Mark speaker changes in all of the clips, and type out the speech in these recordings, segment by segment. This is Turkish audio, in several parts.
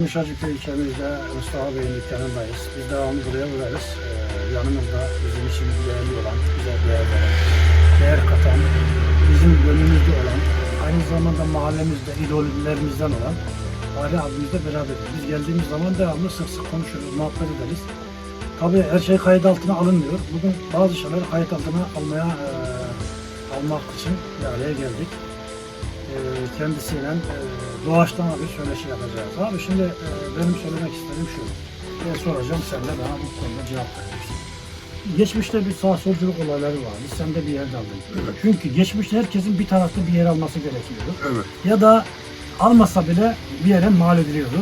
Speaker 1: Gümüşhacıköy ilçemizde Mustafa Bey'in dükkanındayız. Biz devamlı buraya uğrarız. Ee, yanımızda bizim için değerli olan, bize değer veren, değer katan, bizim gönlümüzde olan, aynı zamanda mahallemizde idollerimizden olan Ali abimizle beraberiz. Biz geldiğimiz zaman devamlı sık sık konuşuruz, muhabbet ederiz. Tabii her şey kayıt altına alınmıyor. Bugün bazı şeyler kayıt altına almaya e, almak için bir araya geldik. E, kendisiyle e, doğaçlama bir söyleşi yapacağız. Abi şimdi e, benim söylemek istediğim şu. Ben soracağım sen de bana bu konuda cevap vereceksin. Geçmişte bir sağ solculuk olayları vardı. Sen de bir yerde aldın.
Speaker 2: Evet.
Speaker 1: Çünkü geçmişte herkesin bir tarafta bir yer alması gerekiyordu.
Speaker 2: Evet.
Speaker 1: Ya da almasa bile bir yere mal ediliyordu.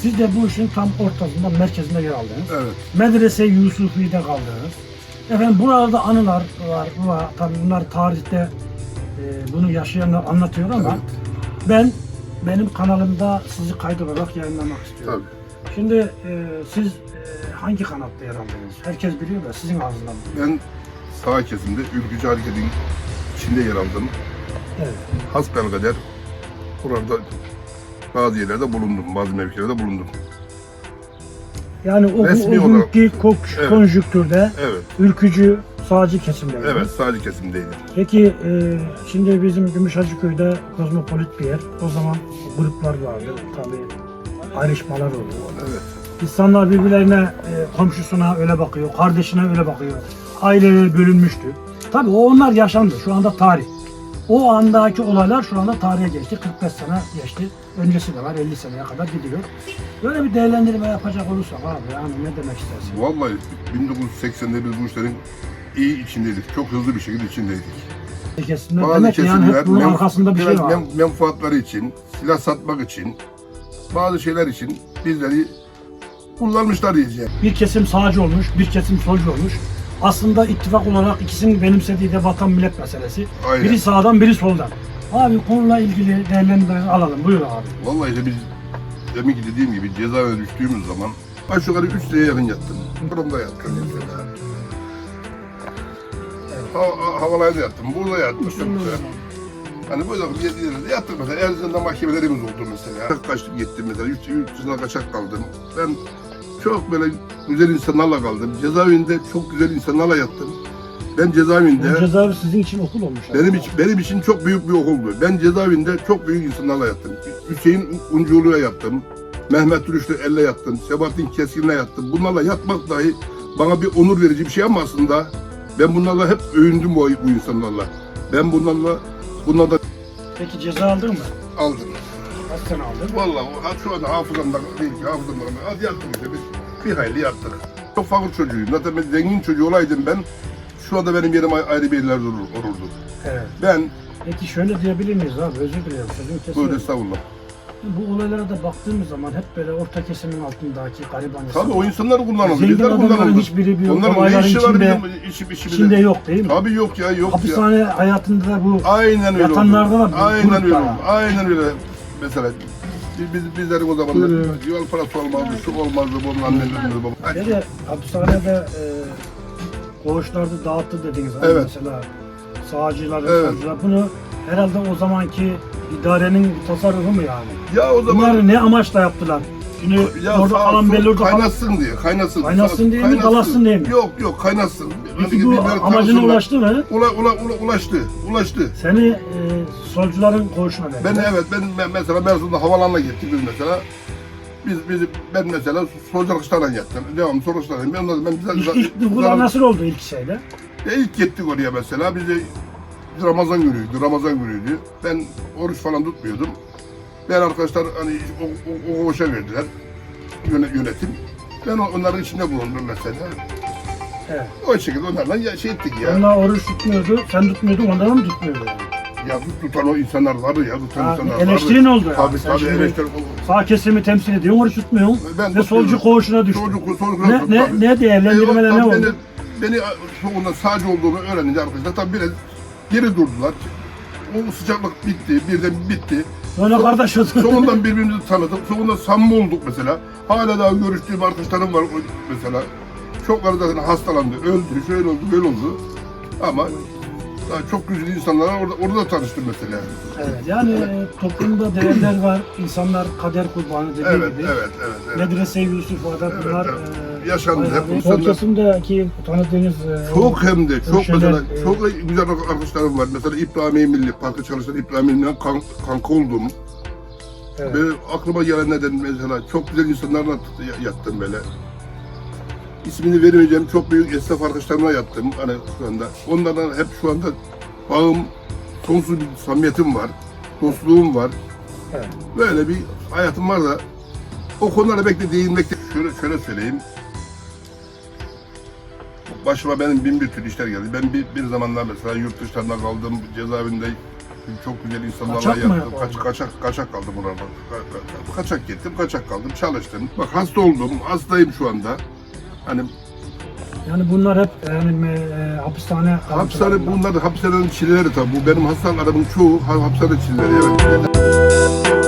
Speaker 1: Siz de bu işin tam ortasında, merkezinde yer aldınız.
Speaker 2: Evet.
Speaker 1: Medrese Yusufi'de kaldınız. Efendim buralarda anılar var. var. Tabii bunlar tarihte e, bunu yaşayanlar anlatıyor ama
Speaker 2: Evet.
Speaker 1: ben benim kanalımda sizi kayıt olarak yayınlamak istiyorum.
Speaker 2: Tabii.
Speaker 1: Şimdi e, siz e, hangi kanatta yer aldınız? Herkes biliyor da sizin ağzından.
Speaker 2: Ben sağ kesimde ülkücü hareketin içinde yer aldım.
Speaker 1: Evet.
Speaker 2: Hasbelkader burada bazı yerlerde bulundum. Bazı mevkilerde bulundum.
Speaker 1: Yani o,
Speaker 2: Resmi
Speaker 1: o
Speaker 2: olarak-
Speaker 1: günkü ko-
Speaker 2: Evet.
Speaker 1: konjüktürde
Speaker 2: Evet.
Speaker 1: ülkücü sağcı kesimler.
Speaker 2: Evet. Sadece kesimdeydim.
Speaker 1: Peki e, şimdi bizim Gümüşhacıköy'de kozmopolit bir yer. O zaman gruplar vardı. Tabii ayrışmalar oluyor.
Speaker 2: Evet.
Speaker 1: İnsanlar birbirlerine, e, komşusuna öyle bakıyor, kardeşine öyle bakıyor. Aileler bölünmüştü. Tabii o onlar yaşandı. Şu anda tarih. O andaki olaylar şu anda tarihe geçti. 45 sene geçti. Öncesi de var 50 seneye kadar gidiyor. Böyle bir değerlendirme yapacak olursak abi yani ne demek istersin?
Speaker 2: Vallahi 1980'de biz bu işlerin iyi içindeydik. Çok hızlı bir şekilde içindeydik.
Speaker 1: Kesimler
Speaker 2: Bazı
Speaker 1: demek yani
Speaker 2: kesimler
Speaker 1: hep bunun arkasında bir şey var.
Speaker 2: men- menfaatları için, silah satmak için, bazı şeyler için bizleri kullanmışlar diyeceğim.
Speaker 1: Bir kesim sağcı olmuş, bir kesim solcu olmuş. Aslında ittifak olarak ikisinin benimsediği de vatan millet meselesi.
Speaker 2: Aynen.
Speaker 1: Biri sağdan, biri soldan. Abi konuyla ilgili değerlendirme alalım. Buyur abi.
Speaker 2: Vallahi işte biz demin ki dediğim gibi cezaevine düştüğümüz zaman aşağı yukarı 3 sene yakın yattım. Kurumda yattım mesela. Ha, ha, havalayda yattım, burada yattım. Hani böyle bir yerlerde yattık mesela. Erzincan'da mahkemelerimiz oldu mesela. Kaçtım gittim mesela. Yurt, yurt dışına kaçak kaldım. Ben çok böyle güzel insanlarla kaldım. Cezaevinde çok güzel insanlarla yattım. Ben cezaevinde...
Speaker 1: Bu cezaevi sizin için okul olmuş. abi.
Speaker 2: Benim için, benim için çok büyük bir okuldu. Ben cezaevinde çok büyük insanlarla yattım. Hüseyin Uncuoğlu'ya yattım. Mehmet Rüştü Elle yattım. Sebahattin Keskin'le yattım. Bunlarla yatmak dahi bana bir onur verici bir şey ama aslında ben bunlarla hep övündüm bu, bu insanlarla. Ben bunlarla bunlarla
Speaker 1: Peki ceza aldın mı?
Speaker 2: aldım.
Speaker 1: Kaç sene aldın?
Speaker 2: Vallahi o- ha- şu anda hafızamda değil ki hafızamda. Hadi yattım işte bir, bir hayli yattık. Çok fakir çocuğuyum. Zaten ben zengin çocuğu olaydım ben. Şu anda benim yerim ay- ayrı bir yerlerde olur, olurdu.
Speaker 1: Evet.
Speaker 2: Ben
Speaker 1: Peki şöyle diyebilir miyiz abi? Özür dilerim. Sözümü
Speaker 2: böyle
Speaker 1: kesiyorum.
Speaker 2: estağfurullah.
Speaker 1: Bu olaylara da baktığımız zaman hep böyle orta kesimin altındaki gariban
Speaker 2: Tabii o
Speaker 1: insanlar.
Speaker 2: kullanıldı.
Speaker 1: Zengin
Speaker 2: Bizler
Speaker 1: adamların
Speaker 2: kullanıldı.
Speaker 1: hiçbiri bir
Speaker 2: Onların
Speaker 1: olayların
Speaker 2: ne işi var
Speaker 1: içinde,
Speaker 2: bizim işi, işi
Speaker 1: içinde yok değil mi?
Speaker 2: Tabii yok ya yok ya.
Speaker 1: Hapishane hayatında da bu
Speaker 2: Aynen öyle
Speaker 1: Yatanlarda
Speaker 2: oldu.
Speaker 1: var, bu
Speaker 2: Aynen
Speaker 1: grupta
Speaker 2: öyle
Speaker 1: var.
Speaker 2: oldu. Aynen öyle. Mesela biz, biz, bizlerin o
Speaker 1: Evet.
Speaker 2: yol parası olmazdı, şu olmazdı, bunun annelerimiz babamız.
Speaker 1: Dedi hapishanede e, koğuşlarda dağıttı dediniz. Hani
Speaker 2: Evet.
Speaker 1: Mesela sağcılar,
Speaker 2: Evet.
Speaker 1: solcular. Bunu herhalde o zamanki idarenin tasarrufu mu yani?
Speaker 2: Ya o zaman
Speaker 1: Bunları ne amaçla yaptılar? Şimdi
Speaker 2: ya
Speaker 1: orada
Speaker 2: sağ-
Speaker 1: kalan
Speaker 2: sol-
Speaker 1: belli orada kalan...
Speaker 2: kaynatsın diye, kaynasın.
Speaker 1: Kaynasın diye mi, kalasın diye mi?
Speaker 2: Yok yok kaynatsın.
Speaker 1: Peki bu
Speaker 2: birbirleri
Speaker 1: amacına ulaştı mı?
Speaker 2: Ula, ula, ula, ulaştı, ulaştı.
Speaker 1: Seni e, solcuların koğuşuna verdi.
Speaker 2: Ben evet ben, ben mesela Mersin'de havalanına gittik biz mesela. Biz, biz ben mesela solcu arkadaşlarla yattım. Devamlı solcu arkadaşlarla. Ben, ondan- ben bize,
Speaker 1: İlk, ilk duygular nasıl oldu ilk şeyde?
Speaker 2: Ya ilk gittik oraya mesela. Biz de biz Ramazan günüydü, Ramazan günüydü. Ben oruç falan tutmuyordum. Ben arkadaşlar hani o, o, o koğuşa verdiler. Yöne- Yönetim. Ben onların içinde bulundum mesela.
Speaker 1: Evet.
Speaker 2: O şekilde onlarla ya, şey ettik ya.
Speaker 1: Onlar oruç tutmuyordu, sen tutmuyordun, onlar mı tutmuyordu?
Speaker 2: Ya tut- tutan o insanlar vardı ya, tutan
Speaker 1: Ha,
Speaker 2: insanlar vardı.
Speaker 1: eleştirin oldu yani.
Speaker 2: Tabii tabii
Speaker 1: şimdi
Speaker 2: eleştiri.
Speaker 1: Sağ kesimi temsil ediyorsun, oruç tutmuyorsun.
Speaker 2: Ben
Speaker 1: ve solcu koğuşuna düştün.
Speaker 2: Solcu, solcu,
Speaker 1: Ne,
Speaker 2: tabii.
Speaker 1: ne, ne değerlendirmeler
Speaker 2: Eyvah,
Speaker 1: ne oldu?
Speaker 2: Beni, beni sonunda sağcı olduğumu öğrenince arkadaşlar tabii biraz geri durdular. O sıcaklık bitti, birden bitti.
Speaker 1: Böyle
Speaker 2: Son-
Speaker 1: kardeş oldu.
Speaker 2: Sonundan birbirimizi tanıdık. Sonunda samimi olduk mesela. Hala daha görüştüğüm arkadaşlarım var mesela. Çokları zaten hastalandı, öldü, şöyle oldu, böyle oldu. Ama çok güzel insanlarla orada, orada tanıştım mesela.
Speaker 1: Evet, yani e, toplumda değerler var. İnsanlar kader kurbanı dediği
Speaker 2: Evet,
Speaker 1: gibi.
Speaker 2: evet, evet. evet.
Speaker 1: Medrese Yusuf Ada
Speaker 2: Evet,
Speaker 1: bunlar
Speaker 2: evet.
Speaker 1: e,
Speaker 2: Yaşandı,
Speaker 1: bayağı
Speaker 2: hep
Speaker 1: bir-
Speaker 2: insanlar-
Speaker 1: kesimdeki tanıdığınız e,
Speaker 2: Çok hem de çok
Speaker 1: Hemşehriler,
Speaker 2: mesela
Speaker 1: e,
Speaker 2: çok güzel arkadaşlarım var. Mesela İbrahim Milli Parkı çalışan İbrahim Milli'den kan, kanka oldum.
Speaker 1: evet.
Speaker 2: Ve aklıma gelen neden mesela çok güzel insanlarla t- yattım böyle. İsmini vermeyeceğim çok büyük esnaf arkadaşlarımla yattım hani şu anda. Onlardan hep şu anda bağım, sonsuz bir samimiyetim var. Dostluğum var.
Speaker 1: Evet.
Speaker 2: Böyle bir hayatım var da o konulara belki değinmek de şöyle, şöyle söyleyeyim. Başıma benim bin bir türlü işler geldi. Ben bir, bir zamanlar mesela yurt dışlarında kaldım, cezaevinde çok güzel insanlarla
Speaker 1: Kaçak mı
Speaker 2: yattım. Kaç, kaçak, kaçak kaldım ka- Kaçak gittim, kaçak kaldım, çalıştım. Bak hasta oldum, hastayım şu anda. Hani
Speaker 1: Yani bunlar hep yani e, hapishane
Speaker 2: hapishane bunlar hapishanenin çileleri tabii. Bu benim hastalarımın çoğu ha- hapishane çileleri. Evet.